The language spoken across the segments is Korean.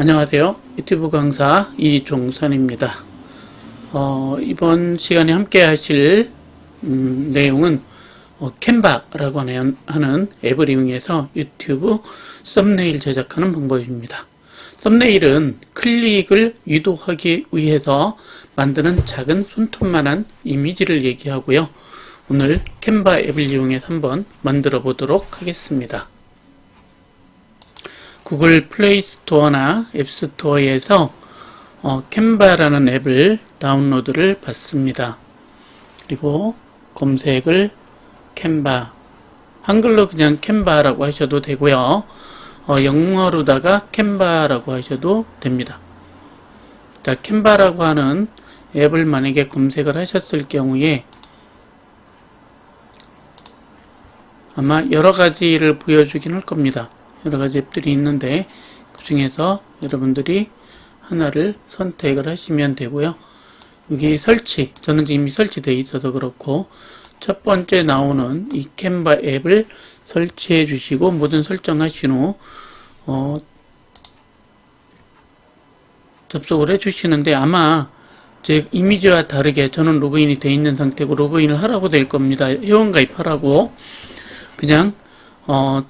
안녕하세요. 유튜브 강사 이종선입니다. 어, 이번 시간에 함께 하실 음, 내용은 어, 캔바라고 하는, 앱을 이용해서 유튜브 썸네일 제작하는 방법입니다. 썸네일은 클릭을 유도하기 위해서 만드는 작은 손톱만한 이미지를 얘기하고요. 오늘 캔바 앱을 이용해서 한번 만들어 보도록 하겠습니다. 구글 플레이 스토어나 앱 스토어에서 어, 캔바라는 앱을 다운로드를 받습니다. 그리고 검색을 캔바 한글로 그냥 캔바라고 하셔도 되고요. 어, 영어로다가 캔바라고 하셔도 됩니다. 자, 캔바라고 하는 앱을 만약에 검색을 하셨을 경우에 아마 여러 가지를 보여주긴 할 겁니다. 여러 가지 앱들이 있는데 그 중에서 여러분들이 하나를 선택을 하시면 되고요. 여기 설치, 저는 이미 설치되어 있어서 그렇고 첫 번째 나오는 이 캔바 앱을 설치해 주시고 모든 설정하신 후 어, 접속을 해 주시는데 아마 제 이미지와 다르게 저는 로그인이 되어 있는 상태고 로그인을 하라고 될 겁니다. 회원 가입하라고 그냥 어,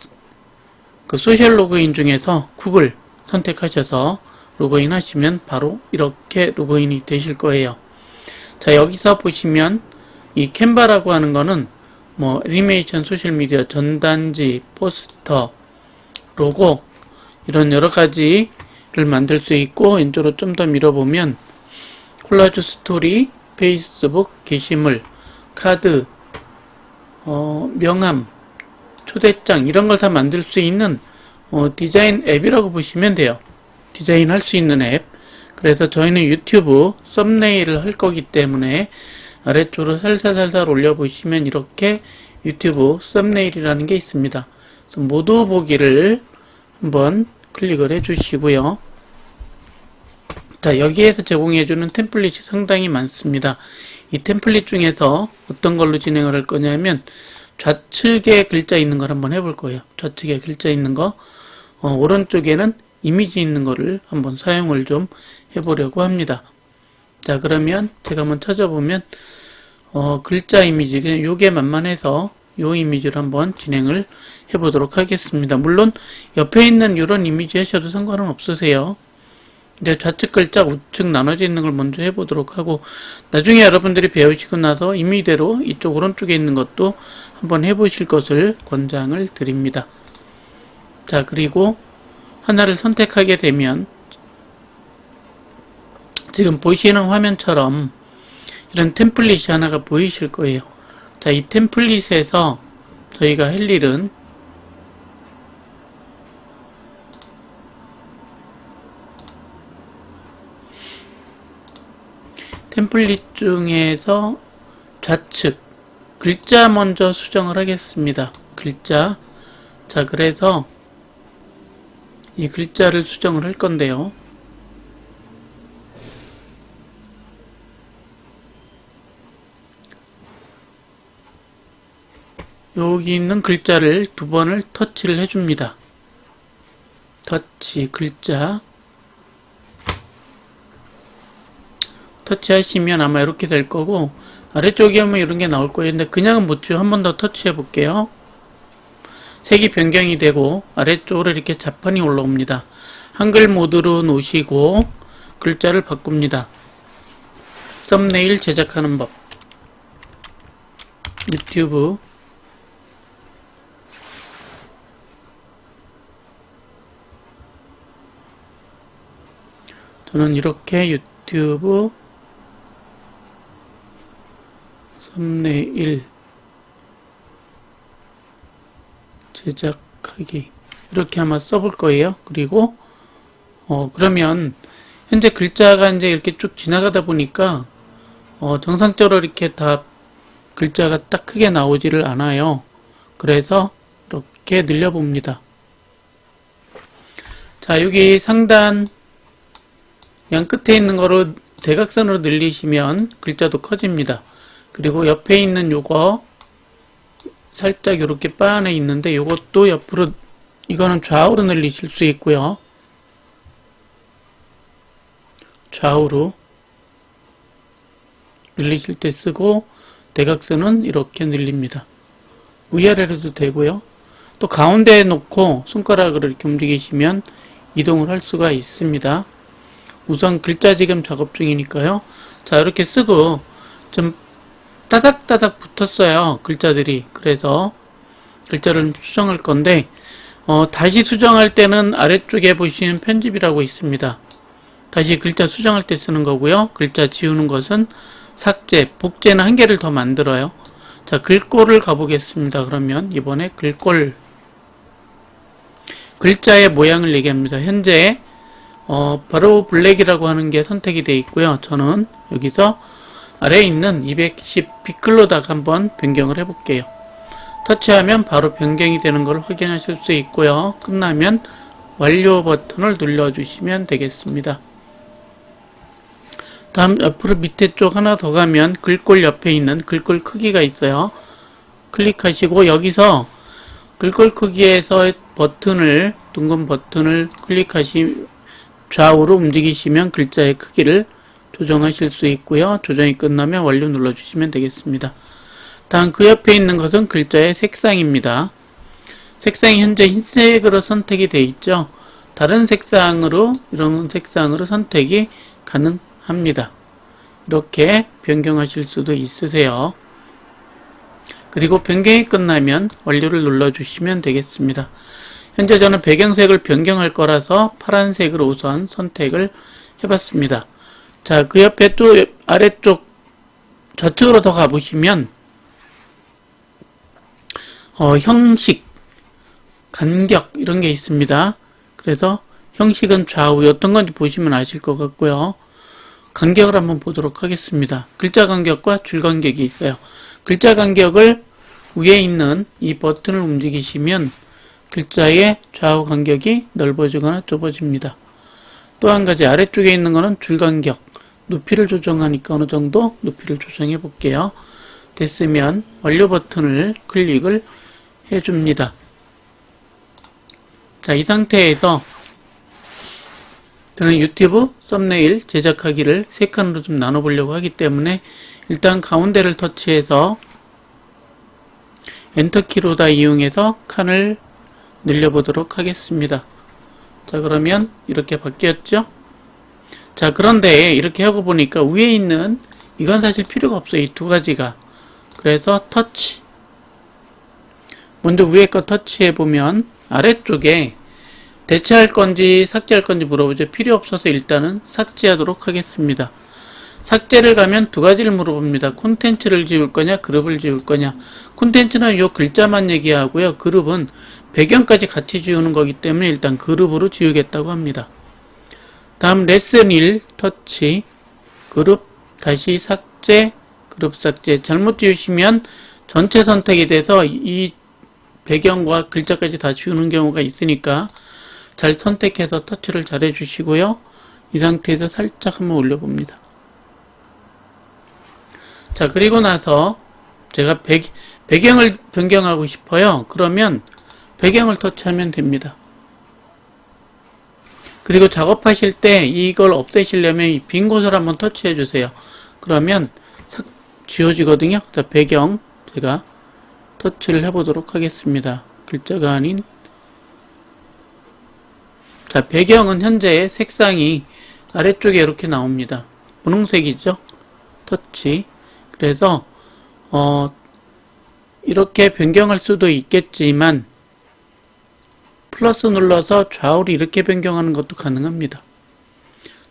그 소셜 로그인 중에서 구글 선택하셔서 로그인 하시면 바로 이렇게 로그인이 되실 거예요. 자, 여기서 보시면 이 캔바라고 하는 거는 뭐 애니메이션 소셜미디어 전단지 포스터 로고 이런 여러 가지를 만들 수 있고 왼쪽으로 좀 더 밀어보면 콜라주 스토리 페이스북 게시물 카드 어, 명함 초대장 이런 걸 다 만들 수 있는 어, 디자인 앱이라고 보시면 돼요. 디자인 할 수 있는 앱. 그래서 저희는 유튜브 썸네일을 할 거기 때문에 아래쪽으로 살살살살 올려보시면 이렇게 유튜브 썸네일이라는 게 있습니다. 모두 보기를 한번 클릭을 해 주시고요. 자, 여기에서 제공해주는 템플릿이 상당히 많습니다. 이 템플릿 중에서 어떤 걸로 진행을 할 거냐면 좌측에 글자 있는 걸 한번 해볼 거예요. 좌측에 글자 있는 거, 어, 오른쪽에는 이미지 있는 거를 한번 사용을 좀 해보려고 합니다. 자, 그러면 제가 한번 찾아보면, 어, 글자 이미지, 그냥 요게 만만 해서 요 이미지를 한번 진행을 해보도록 하겠습니다. 물론 옆에 있는 이런 이미지 하셔도 상관은 없으세요. 이제 좌측 글자, 우측 나눠져 있는 걸 먼저 해보도록 하고 나중에 여러분들이 배우시고 나서 임의대로 이쪽 오른쪽에 있는 것도 한번 해보실 것을 권장을 드립니다. 자 그리고 하나를 선택하게 되면 지금 보시는 화면처럼 이런 템플릿이 하나가 보이실 거예요. 자, 이 템플릿에서 저희가 할 일은 템플릿 중에서 좌측 글자 먼저 수정을 하겠습니다. 글자 자 그래서 이 글자를 수정을 할 건데요. 여기 있는 글자를 두 번을 터치를 해줍니다. 터치 글자 터치하시면 아마 이렇게 될 거고 아래쪽에 하면 이런 게 나올 거예요. 근데 그냥은 못 줘요. 한번 더 터치해 볼게요. 색이 변경이 되고 아래쪽으로 이렇게 자판이 올라옵니다. 한글 모드로 놓으시고 글자를 바꿉니다. 썸네일 제작하는 법 유튜브 저는 이렇게 유튜브 썸네일 제작하기 이렇게 아마 써볼 거예요. 그리고 어 그러면 현재 글자가 이제 이렇게 쭉 지나가다 보니까 어 정상적으로 이렇게 다 글자가 딱 크게 나오지를 않아요. 그래서 이렇게 늘려봅니다. 자 여기 상단 양 끝에 있는 거로 대각선으로 늘리시면 글자도 커집니다. 그리고 옆에 있는 요거 살짝 이렇게 바 안에 있는데 이것도 옆으로 이거는 좌우로 늘리실 수 있고요. 좌우로 늘리실 때 쓰고 대각선은 이렇게 늘립니다. 위아래로도 되고요. 또 가운데에 놓고 손가락을 이렇게 움직이시면 이동을 할 수가 있습니다. 우선 글자 지금 작업 중이니까요. 자, 이렇게 쓰고 좀 따닥따닥 붙었어요. 글자들이. 그래서 글자를 수정할 건데, 어, 다시 수정할 때는 아래쪽에 보시면 편집이라고 있습니다. 다시 글자 수정할 때 쓰는 거고요. 글자 지우는 것은 삭제, 복제는 한 개를 더 만들어요. 자, 글꼴을 가보겠습니다. 그러면 이번에 글꼴 글자의 모양을 얘기합니다. 현재 어, 바로 블랙이라고 하는 게 선택이 되어 있고요. 저는 여기서 아래에 있는 210 비클로다가 한번 변경을 해볼게요. 터치하면 바로 변경이 되는 걸 확인하실 수 있고요. 끝나면 완료 버튼을 눌러주시면 되겠습니다. 다음 옆으로 밑에 쪽 하나 더 가면 글꼴 옆에 있는 글꼴 크기가 있어요. 클릭하시고 여기서 글꼴 크기에서 버튼을 둥근 버튼을 클릭하시 좌우로 움직이시면 글자의 크기를 조정하실 수 있고요. 조정이 끝나면 완료 눌러주시면 되겠습니다. 다음 그 옆에 있는 것은 글자의 색상입니다. 색상이 현재 흰색으로 선택이 되어 있죠. 다른 색상으로 이런 색상으로 선택이 가능합니다. 이렇게 변경하실 수도 있으세요. 그리고 변경이 끝나면 완료를 눌러주시면 되겠습니다. 현재 저는 배경색을 변경할 거라서 파란색으로 우선 선택을 해봤습니다. 자, 그 옆에 또 아래쪽 좌측으로 더 가보시면 어, 형식, 간격 이런 게 있습니다. 그래서 형식은 좌우 어떤 건지 보시면 아실 것 같고요. 간격을 한번 보도록 하겠습니다. 글자 간격과 줄 간격이 있어요. 글자 간격을 위에 있는 이 버튼을 움직이시면 글자의 좌우 간격이 넓어지거나 좁아집니다. 또 한 가지 아래쪽에 있는 거는 줄 간격, 높이를 조정하니까 어느 정도 높이를 조정해 볼게요. 됐으면 완료 버튼을 클릭을 해줍니다. 자, 이 상태에서 저는 유튜브 썸네일 제작하기를 세 칸으로 좀 나눠보려고 하기 때문에 일단 가운데를 터치해서 엔터키로 다 이용해서 칸을 늘려보도록 하겠습니다. 자 그러면 이렇게 바뀌었죠? 자 그런데 이렇게 하고 보니까 위에 있는 이건 사실 필요가 없어요. 이 두 가지가. 그래서 터치 먼저 위에 거 터치해 보면 아래쪽에 대체할 건지 삭제할 건지 물어보죠. 필요 없어서 일단은 삭제하도록 하겠습니다. 삭제를 가면 두 가지를 물어봅니다. 콘텐츠를 지울 거냐, 그룹을 지울 거냐. 콘텐츠는 요 글자만 얘기하고요. 그룹은 배경까지 같이 지우는 거기 때문에 일단 그룹으로 지우겠다고 합니다. 다음 레슨 1 터치 그룹 다시 삭제 그룹 삭제 잘못 지우시면 전체 선택이 돼서 이 배경과 글자까지 다 지우는 경우가 있으니까 잘 선택해서 터치를 잘 해주시고요. 이 상태에서 살짝 한번 올려봅니다. 자, 그리고 나서 제가 배, 배경을 변경하고 싶어요. 그러면 배경을 터치하면 됩니다. 그리고 작업하실 때 이걸 없애시려면 이빈 곳을 한번 터치해 주세요. 그러면 싹 지워지거든요. 자, 배경 제가 터치를 해보도록 하겠습니다. 글자가 아닌 자, 배경은 현재 색상이 아래쪽에 이렇게 나옵니다. 분홍색이죠? 터치. 그래서, 어, 이렇게 변경할 수도 있겠지만, 플러스 눌러서 좌우로 이렇게 변경하는 것도 가능합니다.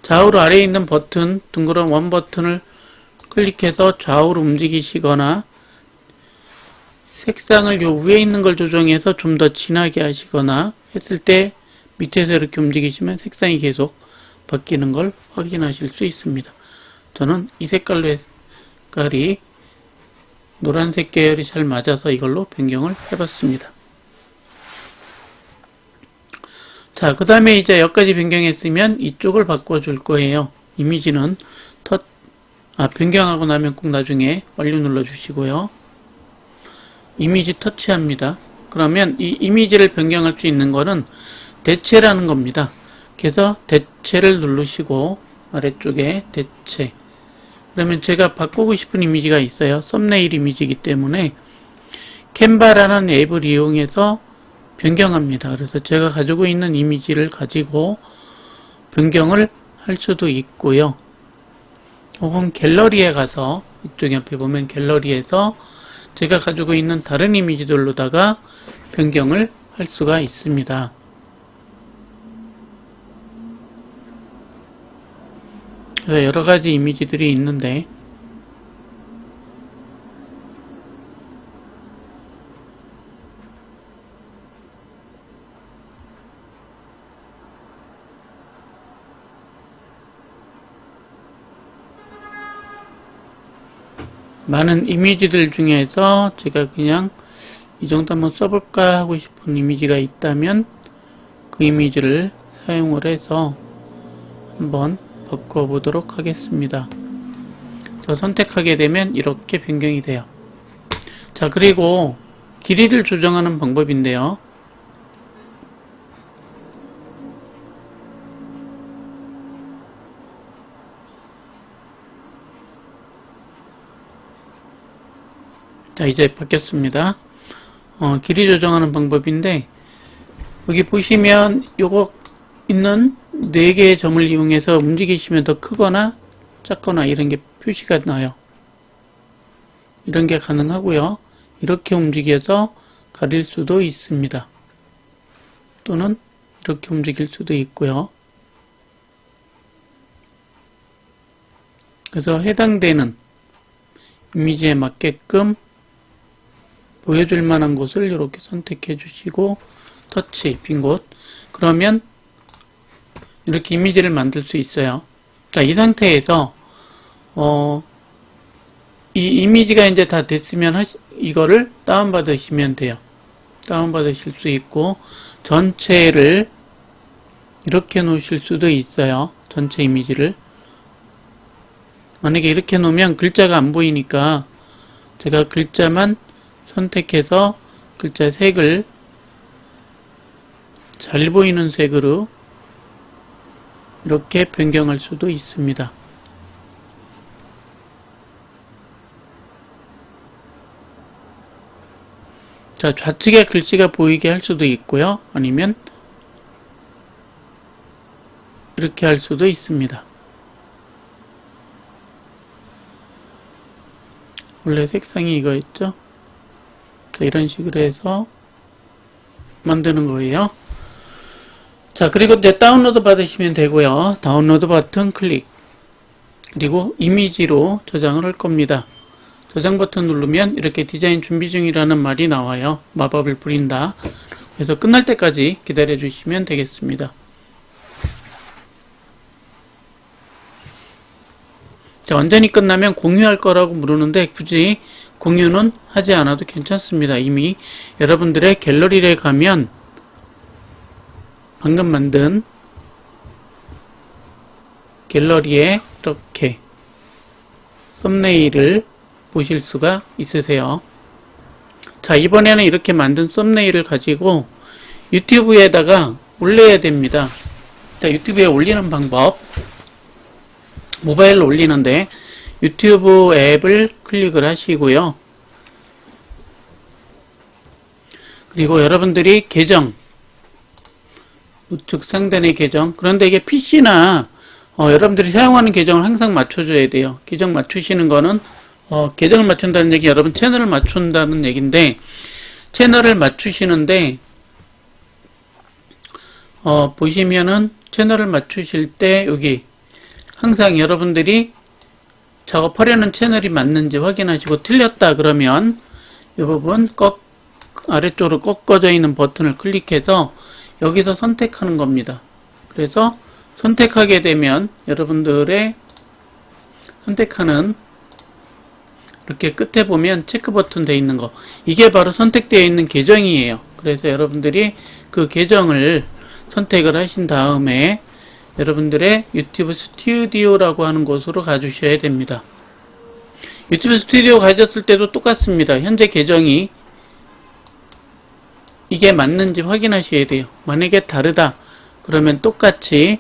좌우로 아래에 있는 버튼, 둥그런 원 버튼을 클릭해서 좌우로 움직이시거나, 색상을 요 위에 있는 걸 조정해서 좀 더 진하게 하시거나 했을 때 밑에서 이렇게 움직이시면 색상이 계속 바뀌는 걸 확인하실 수 있습니다. 저는 이 색깔로 색깔이 노란색 계열이 잘 맞아서 이걸로 변경을 해봤습니다. 자, 그 다음에 이제 여기까지 변경했으면 이쪽을 바꿔줄 거예요. 이미지는 터, 아, 변경하고 나면 꼭 나중에 완료 눌러주시고요. 이미지 터치합니다. 그러면 이 이미지를 변경할 수 있는 거는 대체라는 겁니다. 그래서 대체를 누르시고 아래쪽에 대체. 그러면 제가 바꾸고 싶은 이미지가 있어요. 썸네일 이미지이기 때문에 캔바라는 앱을 이용해서 변경합니다. 그래서 제가 가지고 있는 이미지를 가지고 변경을 할 수도 있고요. 혹은 갤러리에 가서 이쪽 옆에 보면 갤러리에서 제가 가지고 있는 다른 이미지들로다가 변경을 할 수가 있습니다. 여러 가지 이미지들이 있는데 많은 이미지들 중에서 제가 그냥 이 정도 한번 써볼까 하고 싶은 이미지가 있다면 그 이미지를 사용을 해서 한번 바꿔 보도록 하겠습니다. 저 선택하게 되면 이렇게 변경이 돼요. 자, 그리고 길이를 조정하는 방법인데요. 자, 이제 바뀌었습니다. 어, 길이 조정하는 방법인데, 여기 보시면 요거 있는 4개의 점을 이용해서 움직이시면 더 크거나 작거나 이런 게 표시가 나요. 이런 게 가능하고요. 이렇게 움직여서 가릴 수도 있습니다. 또는 이렇게 움직일 수도 있고요. 그래서 해당되는 이미지에 맞게끔 보여줄 만한 곳을 이렇게 선택해 주시고 터치 빈 곳 그러면 이렇게 이미지를 만들 수 있어요. 자, 이 상태에서 어, 이 이미지가 이제 다 됐으면 하시, 이거를 다운받으시면 돼요. 다운받으실 수 있고 전체를 이렇게 놓으실 수도 있어요. 전체 이미지를 만약에 이렇게 놓으면 글자가 안 보이니까 제가 글자만 선택해서 글자 색을 잘 보이는 색으로 이렇게 변경할 수도 있습니다. 자, 좌측에 글씨가 보이게 할 수도 있고요. 아니면 이렇게 할 수도 있습니다. 원래 색상이 이거였죠? 자, 이런 식으로 해서 만드는 거예요. 자, 그리고 이제 다운로드 받으시면 되고요. 다운로드 버튼 클릭. 그리고 이미지로 저장을 할 겁니다. 저장 버튼 누르면 이렇게 디자인 준비 중이라는 말이 나와요. 마법을 부린다. 그래서 끝날 때까지 기다려 주시면 되겠습니다. 자, 완전히 끝나면 공유할 거라고 물으는데 굳이 공유는 하지 않아도 괜찮습니다. 이미 여러분들의 갤러리에 가면 방금 만든 갤러리에 이렇게 썸네일을 보실 수가 있으세요. 자, 이번에는 이렇게 만든 썸네일을 가지고 유튜브에다가 올려야 됩니다. 자, 유튜브에 올리는 방법. 모바일로 올리는데 유튜브 앱을 클릭을 하시고요. 그리고 여러분들이 계정 우측 상단의 계정 그런데 이게 PC나 어, 여러분들이 사용하는 계정을 항상 맞춰줘야 돼요. 계정 맞추시는 거는 어, 계정을 맞춘다는 얘기 여러분 채널을 맞춘다는 얘기인데 채널을 맞추시는데 어, 보시면은 채널을 맞추실 때 여기 항상 여러분들이 작업하려는 채널이 맞는지 확인하시고 틀렸다 그러면 이 부분 꺾 아래쪽으로 꺾어져 있는 버튼을 클릭해서 여기서 선택하는 겁니다. 그래서 선택하게 되면 여러분들의 선택하는 이렇게 끝에 보면 체크 버튼 되어 있는 거 이게 바로 선택되어 있는 계정이에요. 그래서 여러분들이 그 계정을 선택을 하신 다음에 여러분들의 유튜브 스튜디오라고 하는 곳으로 가주셔야 됩니다. 유튜브 스튜디오 가졌을 때도 똑같습니다. 현재 계정이 이게 맞는지 확인하셔야 돼요. 만약에 다르다 그러면 똑같이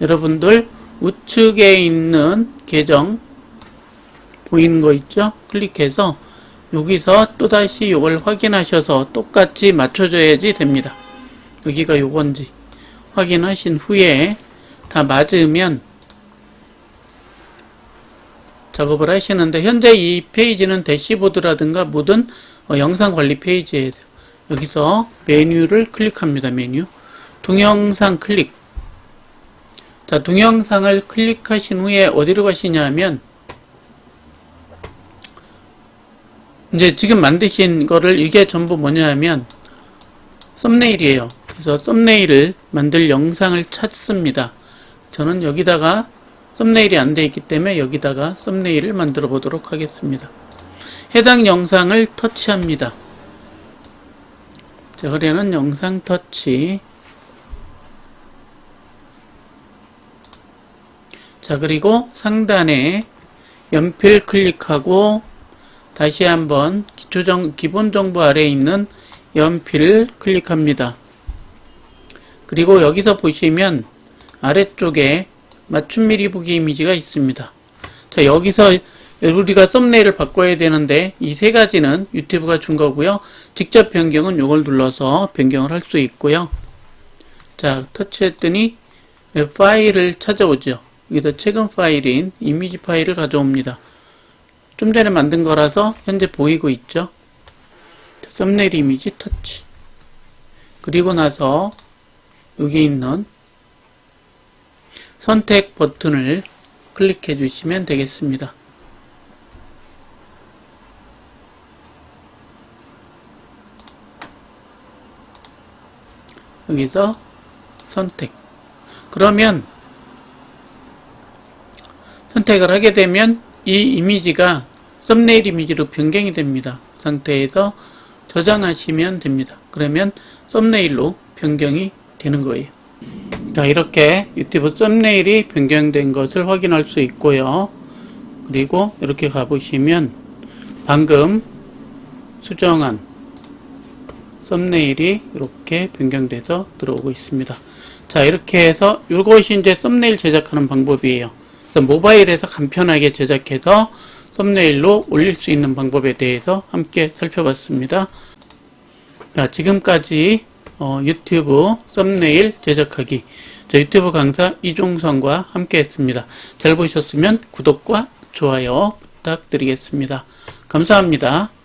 여러분들 우측에 있는 계정 보이는 거 있죠? 클릭해서 여기서 또다시 이걸 확인하셔서 똑같이 맞춰줘야지 됩니다. 여기가 요건지 확인하신 후에 다 맞으면 작업을 하시는데 현재 이 페이지는 대시보드라든가 모든 어, 영상 관리 페이지에요. 여기서 메뉴를 클릭합니다. 메뉴 동영상 클릭 자 동영상을 클릭하신 후에 어디로 가시냐 하면 이제 지금 만드신 거를 이게 전부 뭐냐 하면 썸네일이에요. 그래서 썸네일을 만들 영상을 찾습니다. 저는 여기다가 썸네일이 안 되어 있기 때문에 여기다가 썸네일을 만들어 보도록 하겠습니다. 해당 영상을 터치합니다. 자, 그러는 영상 터치. 자, 그리고 상단에 연필 클릭하고 다시 한번 기초정, 기본 정보 아래에 있는 연필을 클릭합니다. 그리고 여기서 보시면 아래쪽에 맞춤 미리 보기 이미지가 있습니다. 자, 여기서 우리가 썸네일을 바꿔야 되는데 이 세 가지는 유튜브가 준 거고요. 직접 변경은 이걸 눌러서 변경을 할 수 있고요. 자, 터치했더니 파일을 찾아오죠. 여기서 최근 파일인 이미지 파일을 가져옵니다. 좀 전에 만든 거라서 현재 보이고 있죠. 자, 썸네일 이미지 터치. 그리고 나서 여기 있는 선택 버튼을 클릭해 주시면 되겠습니다. 여기서 선택. 그러면 선택을 하게 되면 이 이미지가 썸네일 이미지로 변경이 됩니다. 그 상태에서 저장하시면 됩니다. 그러면 썸네일로 변경이 되는 거예요. 자, 이렇게 유튜브 썸네일이 변경된 것을 확인할 수 있고요. 그리고 이렇게 가보시면 방금 수정한 썸네일이 이렇게 변경돼서 들어오고 있습니다. 자, 이렇게 해서 이것이 이제 썸네일 제작하는 방법이에요. 그래서 모바일에서 간편하게 제작해서 썸네일로 올릴 수 있는 방법에 대해서 함께 살펴봤습니다. 자, 지금까지 어, 유튜브 썸네일 제작하기 저 유튜브 강사 이종성과 함께 했습니다. 잘 보셨으면 구독과 좋아요 부탁드리겠습니다. 감사합니다.